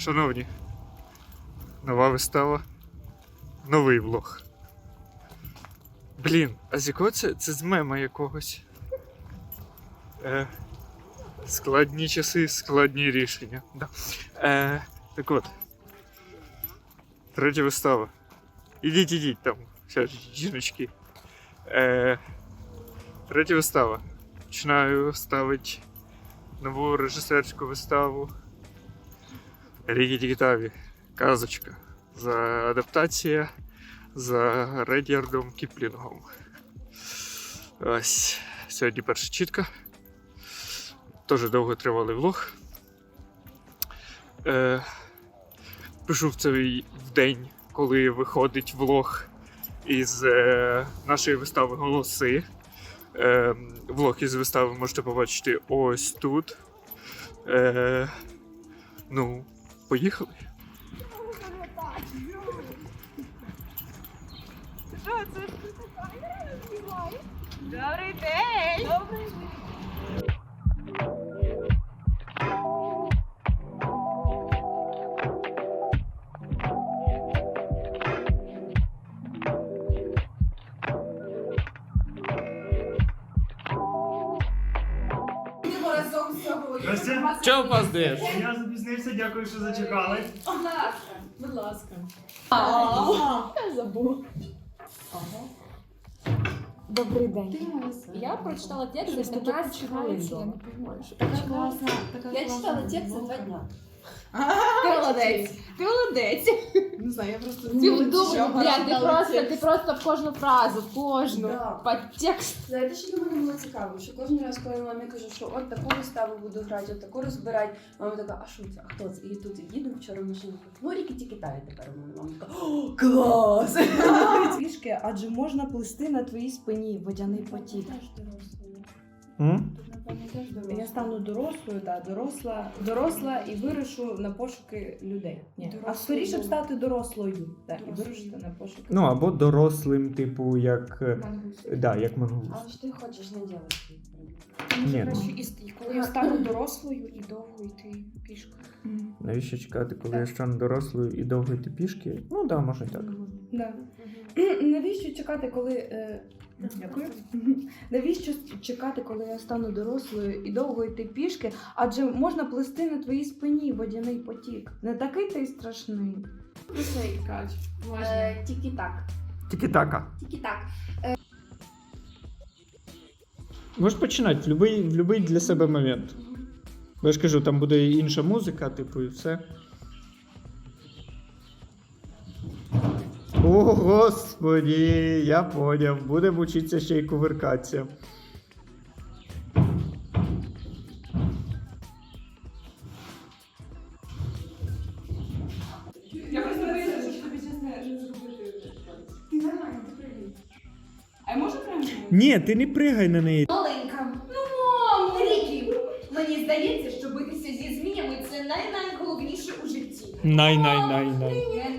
Шановні, нова вистава, новий влог. Блін, а з якого це? Це з мема якогось. Е, складні часи, складні рішення. Да. Е, так от. Третя вистава. Ідіть, ідіть там, ж жіночки. Е, третя вистава. Починаю ставити нову режисерську виставу. Рігі Дігітаві. Казочка. За адаптація за Редярдом Кіплінгом. Ось. Сьогодні перша чітка. Теж довго тривалий влог. Е, пишу в цей в день, коли виходить влог із е, нашої вистави Голоси. Е, влог із вистави можете побачити ось тут. Е, ну, поїхали. Що це? Добрий день! Добрий разом Чого опаздуєш? я запізнився, дякую, що зачекали. Будь ласка. Будь ласка. Я забув. Добрий день. Я прочитала текст за 15 хвилин. я читала текст за два дня. Ти молодець. Ти молодець. Не знаю, я просто Ти що бля, ти просто, текст. ти просто в кожну фразу, в кожну. Да. Подтекст. Знаєте, що для мене було цікаво? Що кожен раз, коли мамі кажу, що от таку виставу буду грати, от таку розбирати, мама така, а що це? А хто це? І тут їду вчора в машині. Ну, ріки ті Китаю тепер у мене. Мама така, о, клас! Фішки, адже можна плести на твоїй спині водяний потік. М? Я стану дорослою, та доросла, доросла і вирушу на пошуки людей. Ні. А скоріше б стати дорослою, так, і вирушити на пошуки. Ну, або дорослим, типу, як. е, Мангуст. Да, як мангуст. Але ж ти хочеш не робити. Ні, ну, Краще і, і коли я стану дорослою і довго йти пішки. навіщо чекати, коли я стану дорослою і довго йти пішки? Ну, да, може і так. Да. Навіщо чекати, коли. Е... Дякую. Навіщо чекати, коли я стану дорослою і довго йти пішки? Адже можна плести на твоїй спині водяний потік. Не такий ти й страшний. Е, Тільки-так. Тільки така. Тільки-так. Можеш починати в будь-який в любий для себе момент. Бо я ж кажу, там буде інша музика, типу, і все. О, господі, я поняв. Будемо вчитися ще й кувиркатися. Я просто боюся, що тобі щось не зробити. Ти нормально, ти привіт. А я можу прямо? Ні, ти не пригай на неї. Маленька. Ну, мам, Рікі. Мені здається, що битися зі зміями це най-найголовніше у житті. Най-най-най-най. Не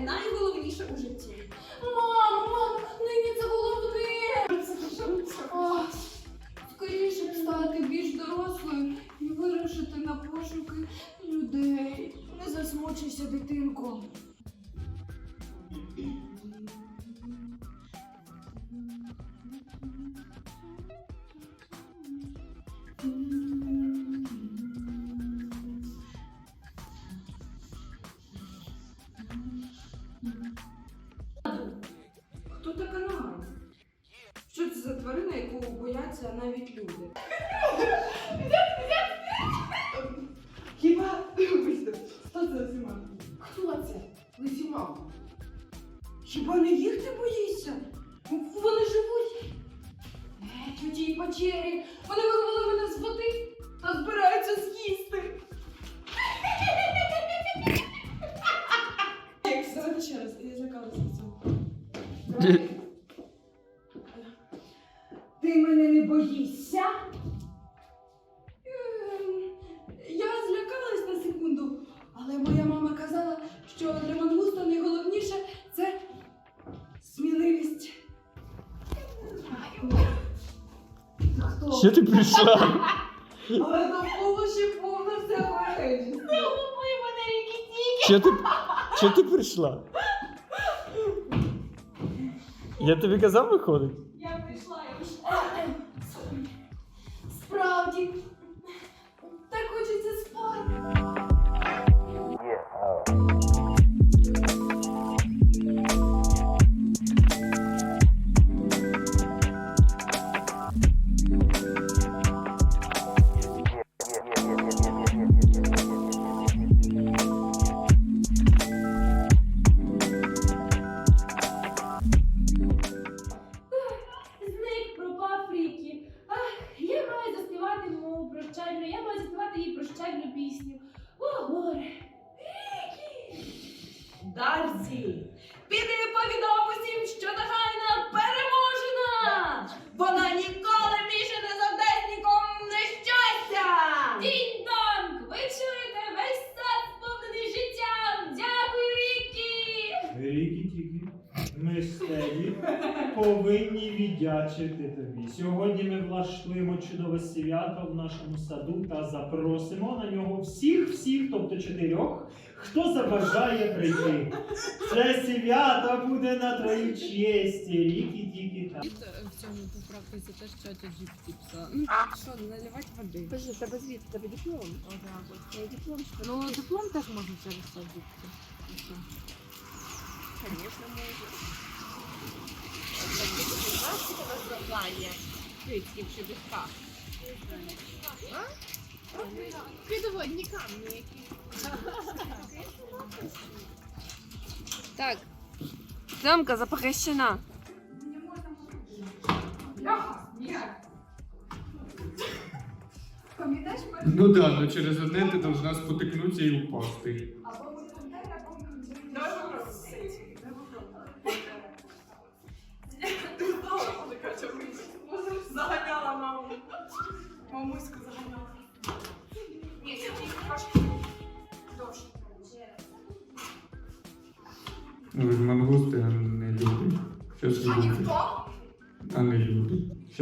Хто це Лисімак? Хто це? Лисімак. Хіба не їх ти боїшся? Ну, Вони живуть геть у тій печері. Вони вирвали мене з води та збираються з'їсти. Як давайте ще раз, я злякалася цього. Ти мене не боїшся? Що ти прийшла? Але навколо ще повно всякої речі. Загубли мене ріки Що ти, що ти прийшла? Я тобі казав виходить? Повинні віддячити тобі. Сьогодні ми влаштуємо чудове свято в нашому саду та запросимо на нього всіх-всіх, тобто чотирьох, хто забажає прийти. Це свято буде на твоїй честі. Рікі-тікі та. в цьому поправку за те, що це GPT писала. Ну, що, наливати води? Кажи, тебе звідти, тебе диплом? Отак от. Я диплом що? Ну, диплом теж можна через це діти. Звісно, можу. Кицьків чи дихка. Підводні камні які. Так. Зйомка запрещена. Ну да, но через одне ти должна спотикнутися і упасти.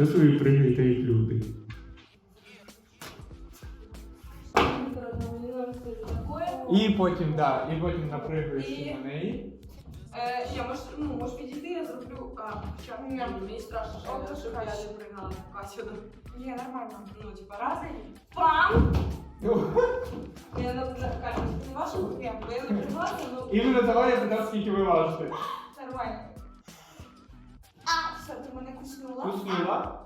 люди. Щас ви пригаєте як люди. І потім, да, і потім напригаєшся на неї. Е, я може, ну, може підійти, я зроблю. А, що? Ні, мені страшно, що я, щоб я не пригнала Катю. Ні, нормально. Ну, типа, раз. Пам! Ну, Я не Катя, це не ваша рука, бо я не пригнала, ну, Іменно того я питав, скільки ви важите. нормально. Мене куснула. Куснула.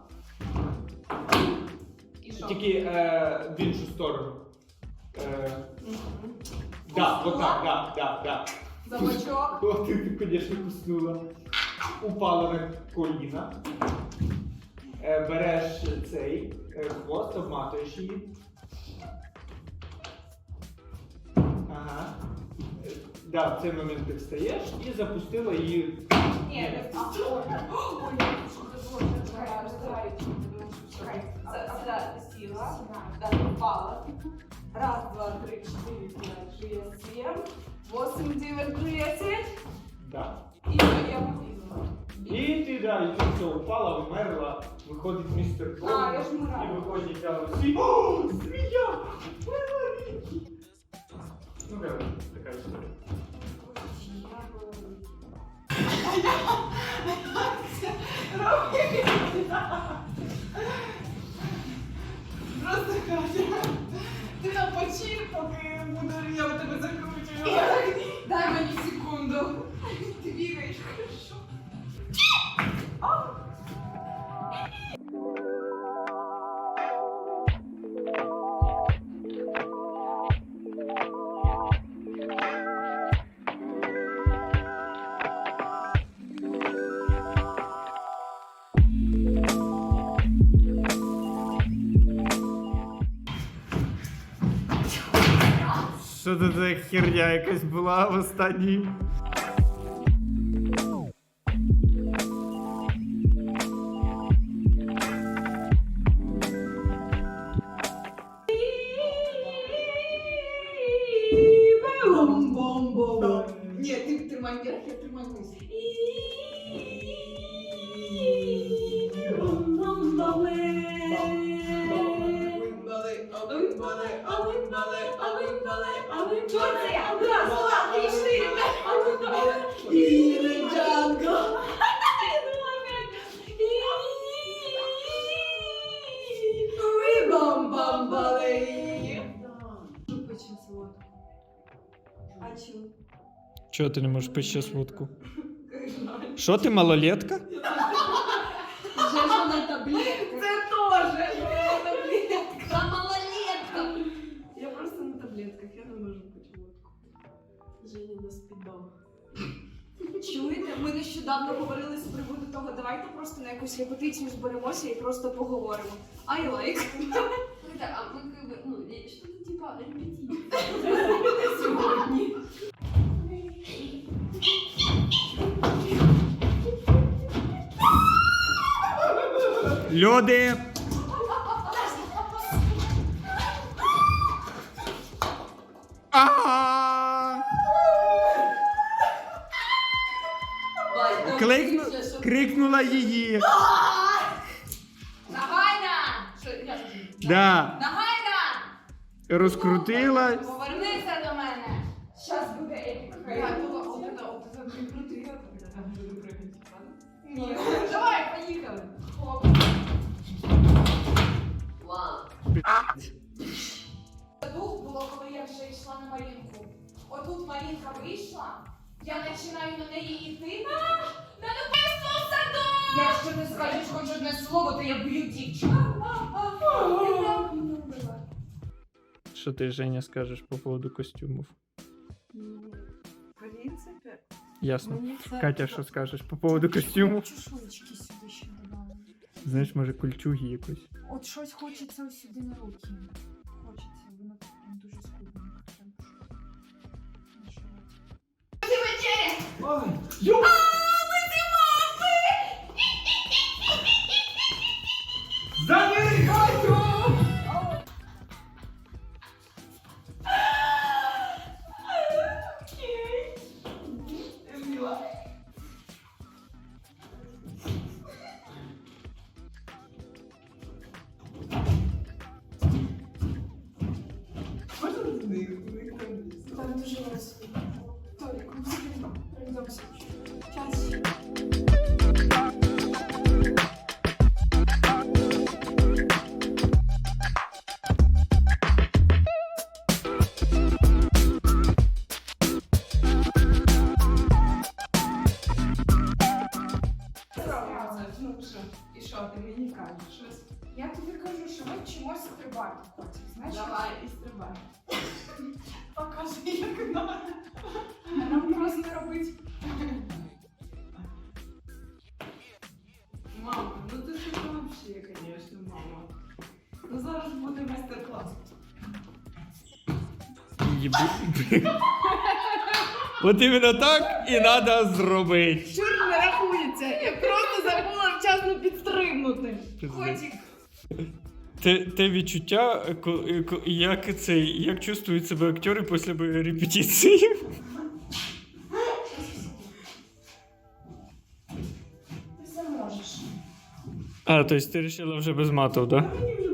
І що? Тільки е, в іншу сторону. Е, да, вот так, да, да, да. За бочок. О, ти, ти, звісно, куснула. Упала на коліна. Е, береш цей е, хвост, обматуєш її. Ага. Да, в цей момент ти встаєш і запустила її. Ні, а, ой, ой, що ти сіла, так. Раз, два, три, чотири, п'ять, шість, сім, восемь, дев'ять, десять. Да. І я вилізла. І ти, да, і ти все, упала, вмерла, виходить містер А, я ж вмирала. і виходять а, всі. О, змія! Рікі! Ну, коротше, така історія. Просто Катя, ти на почив, поки буду я в тебе закручую. Дай мені секунду. Ти бігаєш, хорошо. Що це за херня якась була в останній? побамбали. Почем. А чому? Чого ти не можеш пити ще сводку? Що ти малолетка? Вже ж вона таблетка. Це теж таблетка. Я просто на таблетках, я не можу пити водку. Женя нас піддав. Чуєте, ми нещодавно говорили з приводу того, давайте просто на якусь репетицію зберемося і просто поговоримо. I like. Слухайте, а ми как бы, ну, і що то типа репетиція. Сьогодні. Люди! А! Кликну... Крикнула її. Да. Нагайна! Розкрутила. Що ти, Женя, скажеш по поводу костюмів? В принципі, Ясно. мені це... Катя, що скажеш по поводу костюму? Чешуєчки сюди ще додали. Знаєш, може, кольчуги якось. От щось хочеться ось сюди на руки. Хочеться, воно прям дуже скудно. Ой, ю! От іменно так і треба зробити. Чур не рахується. Я просто забула вчасно підстрибнути. Котик. Те, те відчуття, ко- ко- як цей, як чувствують себе актори після репетиції. Ти все можеш. А, то есть ти вирішила вже без матов, так? Да?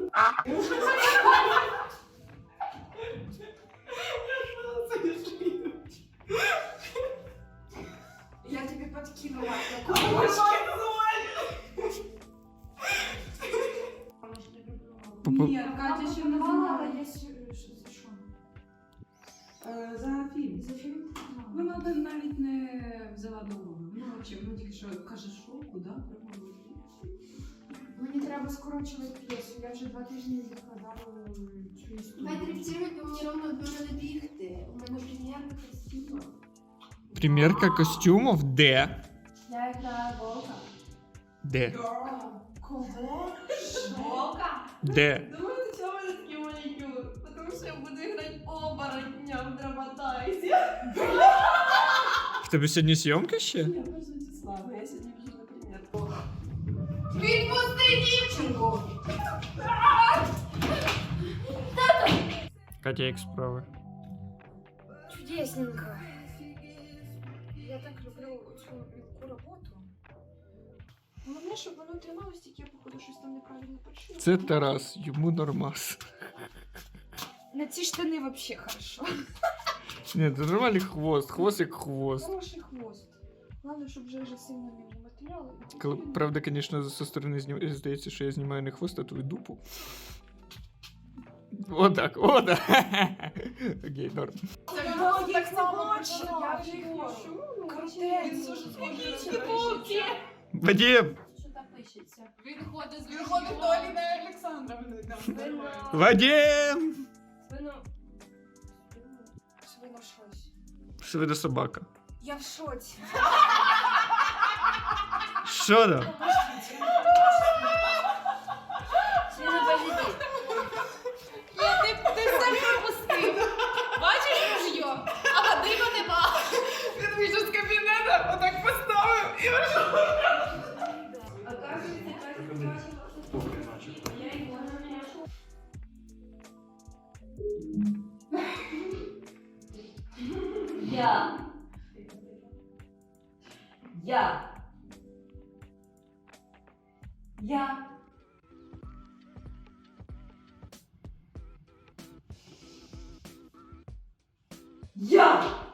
Примірка костюмів де? Я граю волка. Де? Кого? Волка? Де? Думаєте, чому в мене такий манікюр? Тому що я буду грати оборотня в драматайзі. В тебе сьогодні зйомка ще? Я просто Діслава, я сьогодні біжу на прем'єрку. Відпусти дівчинку! Катя, як справи? Чудесненько. Головне, щоб воно трималось, тільки я, походу, щось там неправильно почула. Це Тарас, йому нормас. На ці штани взагалі хорошо. Ні, це нормальний хвост, хвост як хвост. Хороший хвост. Главное, щоб вже вже сильно не матеріали. Коли, правда, звісно, зі сторони знім... здається, що я знімаю не хвост, а твою дупу. Отак, отак. Окей, норм. так само Я вже їх пишу. Він дуже схожий на Вадим! Пишеться? Він ходить з Він ходить до Аліни Олександровни. Вадим! Свино. Свино щось. Свида собака. Я в шоці. Що там? Свино позитив. Ти, ти все пропустив. Бачиш ружьо? А Вадима нема. Він вийшов з кабінету, отак поставив і Я. Я. Я. Я. Я.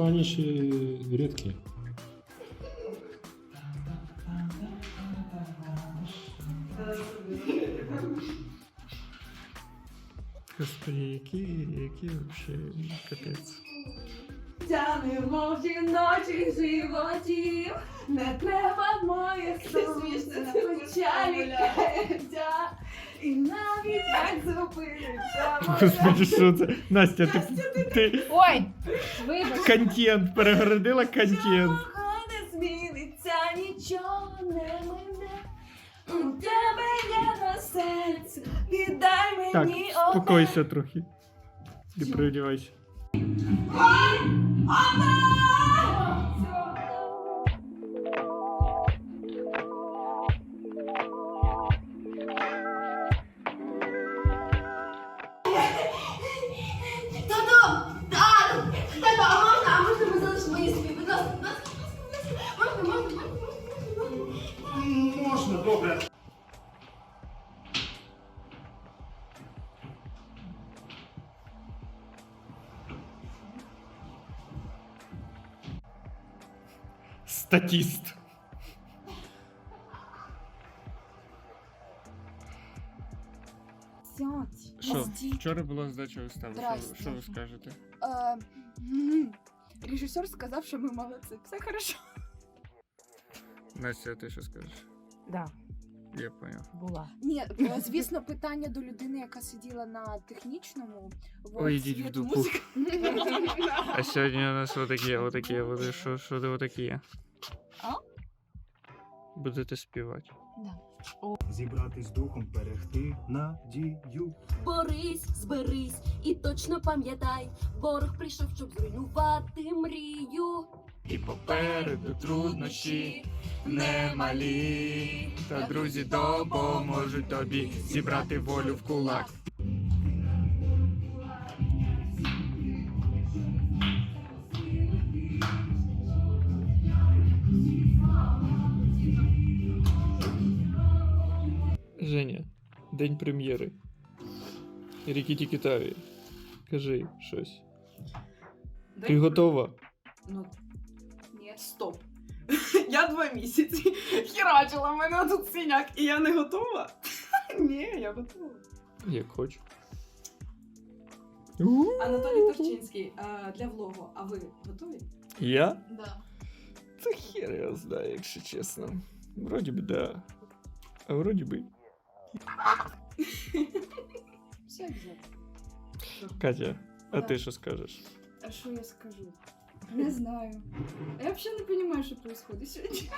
Просто они еще редкие. Господи, які, які вообще капець. Тянемо жіночих животів, не треба моє сонце печалі каяття, і навіть так зупиниться Господи, що це? Настя, ти, ти Ой, вибач. контент, перегородила контент. Хай не зміниться, нічого не мине. У тебе є на серці, віддай Так, мені спокойся трохи. Не переодівайся. Тато! Статіст. Сядь. Що, Стій. вчора була здача вистави. Що, Здрасте. що ви скажете? Е, м, Режисер сказав, що ми молодці. Все хорошо. Настя, а ти що скажеш? Да, Я поняв. була. Ні, е, звісно, питання до людини, яка сиділа на технічному. от, Ой, йдіть в світ, дупу. музика. А сьогодні у нас отакі, отакі, от, що, що де отакі? Будете співати. Зібратись духом, берегти надію. Борись, зберись і точно пам'ятай, ворог прийшов, щоб зруйнувати мрію. І попереду труднощі немалі. Та друзі допоможуть тобі зібрати волю в кулак. Женя, день прем'єри. Рікіті Китаві. Кажи щось. Ти готова? Ну, ні, стоп. Я два місяці херачила, в мене тут синяк, і я не готова. Ні, я готова. Як хочу. Анатолій Турчинський а, для влогу. А ви готові? Я? Да. Та хер я знаю, якщо чесно. Вроді би, да. А вроді би. Все обязательно. Катя, а Да. ти що скажеш? А що я скажу? Не знаю. Я взагалі не що відбувається сьогодні.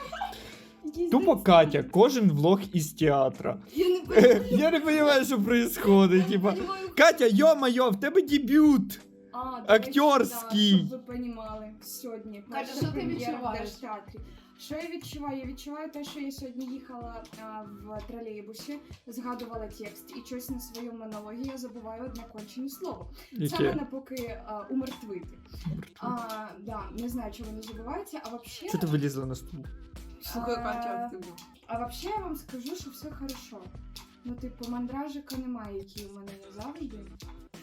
Якісь Тупо Катя, кожен влог із театра. Я не розумію. Я не розумію, що відбувається. Типа, Катя, йо-моє, в тебе дебют! А, до да, щоб ви понімали сьогодні. Катя, що ти прем'єра в відчуваєш? Що я відчуваю? Я відчуваю те, що я сьогодні їхала а, в тролейбусі, згадувала текст і щось на своєму монологі я забуваю одне кончене слово. Це Яке? мене поки а, умертвити. А, да, не знаю, чого не забувається, а вообще... Чого ти вилізла на стул? Слухай, Катя, ти А вообще я вам скажу, що все хорошо. Ну, типу, мандражика немає, який у мене є завжди.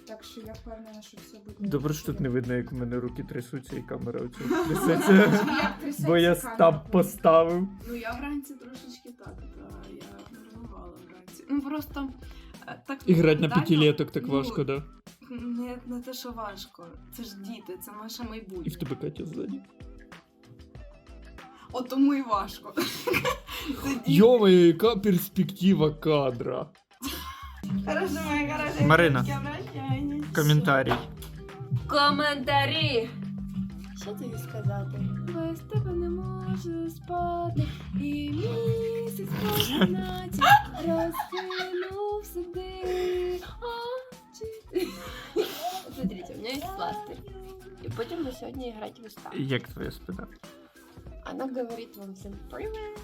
Так що я впевнена, що все буде. Добре, що тут не видно, як у мене руки трясуться і камера оцю трясеться. Трясеться Бо я став поставив. Ну я вранці трошечки так, та я нервувала вранці. Ну просто е, так І грати на п'ятилеток так ну, важко, да? Не, не те, що важко. Це ж діти, це наше майбутнє. І в тебе Катя ззаді. От тому і важко. Це діти. Яка перспектива кадра. Хорошо, моя хороша. Марина, я прощаюсь. Коментарій. Коментарі. Що тобі сказати? Без тебе не можу спати, і місяць по кімнаті розкинув собі очі. Смотрите, у меня есть пластырь. И будем мы сегодня играть в устав. Як твоя спина? Она говорит вам всем привет.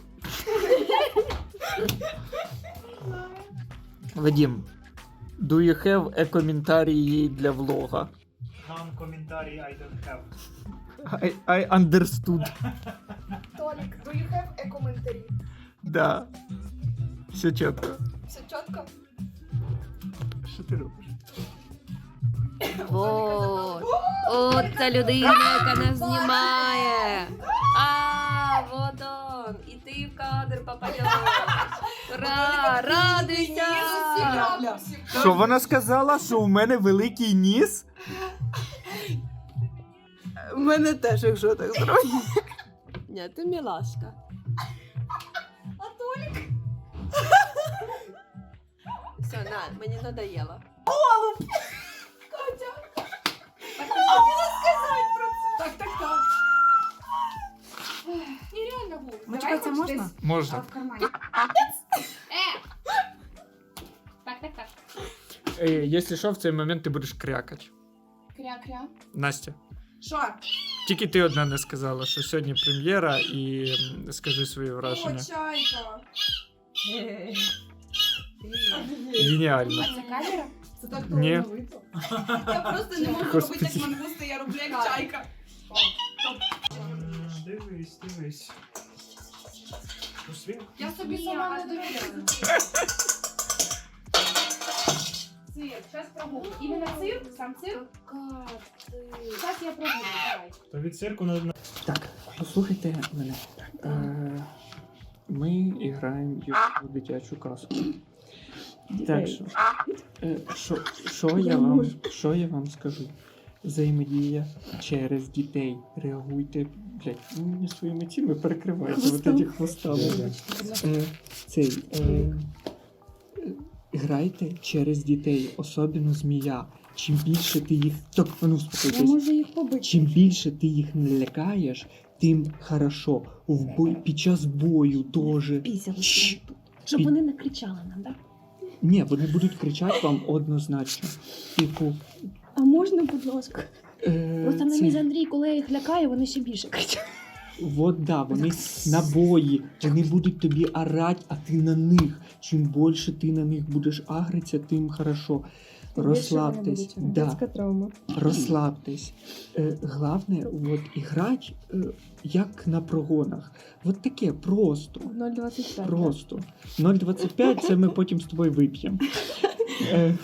Вадим, do you have a коментарій для влога? Нам коментарі I don't have. I, I understood. Толік, do you have a коментарі? Да. Все чітко. Все чітко? Що ти робиш? Вот. От ця людина, яка нас знімає. А, вот он. І ти в кадр попадеш. Ура, радуйся. Що вона сказала, що у мене великий ніс? У мене теж, якщо так зробити. Ні, ти мілашка. Все, на, мені надоело. Так, Ну, чекай, це можна? А, Можна. в кармані. Так, так, так. Е, якщо що, в цей момент ти будеш крякати. Кря-кря. Настя. Що? Тільки ти одна не сказала, що сьогодні прем'єра, і м, скажи свої О, враження. чайка. Геніально. Це камера? Це так Ні. талановито. Я просто не можу Господи. робити як мангусти, я роблю як чайка. Дивись, дивись. Я собі сама не довіряю. Цирк, зараз прогулку. Іменно цирк, сам цирк. Зараз я прогулку, давай. То від цирку на Так, послухайте мене. Е, ми граємо в дитячу казку. Так що, е, що, що, я вам, що я вам скажу? Взаємодія через дітей. Реагуйте, блядь, ви мені своїми цими перекриваєте вот эти хвостами. Е, цей, е, грайте через дітей, особливо змія. Чим більше ти їх. Так, а ну Я успокойтесь. можу їх побити. Чим більше ти їх не лякаєш, тим хорошо. В бой, під час бою теж. Чш. Щоб Під- вони не кричали нам, так? Ні, вони будуть кричати вам однозначно. Типу, А можна, будь ласка? е, Просто на мій Андрій, коли я їх лякаю, вони ще більше кричать. Вот да, вони на бої, вони будуть тобі орать, а ти на них. Чим більше ти на них будеш агритися, тим хорошо. Розслабтесь. Да. травма. Розслабтесь. Е, Главне, от іграть е, як на прогонах. От таке просто. 0,25. Просто. 0,25 це ми потім з тобою вип'ємо. Е,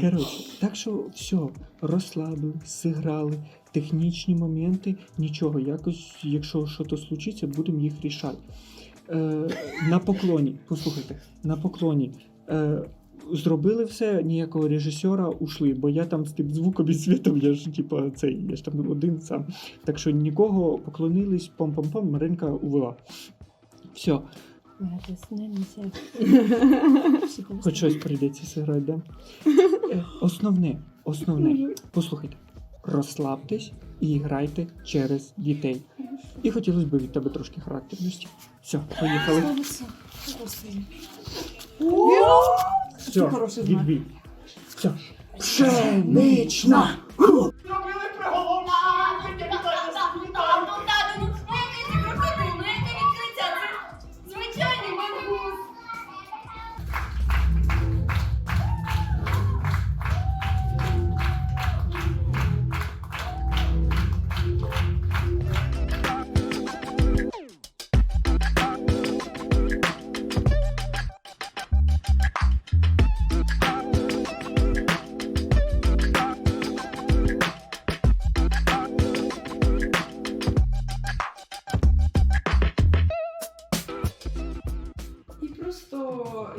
Коротше, так що все, розслабили, зіграли. Технічні моменти, нічого, якось, якщо щось случиться, будемо їх рішати. Е, на поклоні, послухайте, на поклоні. Е, зробили все, ніякого режисера ушли, бо я там з тим звуком і світом, я ж типа цей, я ж там один сам. Так що нікого поклонились, пом-пом-пом, Маринка увела. Все. Хоч щось прийдеться зіграти, да? Е, Основне, основне. Послухайте, розслабтесь і грайте через дітей. І хотілося б від тебе трошки характерності. Все, поїхали. Все, відбій. Все. Пшенична!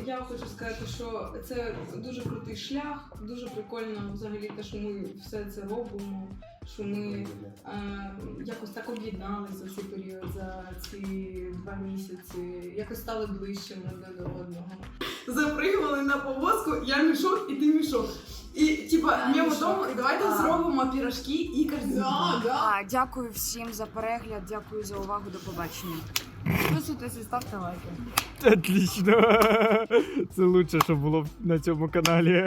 Я хочу сказати, що це дуже крутий шлях, дуже прикольно взагалі те, що ми все це робимо, що ми е, якось так об'єдналися за цей період, за ці два місяці, якось стали ближчими одне до одного. запригували на повозку, я мішок і ти мішок. І типа мимо тому, давайте зробимо пірожки і корзину. А, дякую всім за перегляд, дякую за увагу, до побачення. Підписуйтесь і ставте лайки. Отлично. Це лучше, що було на цьому каналі.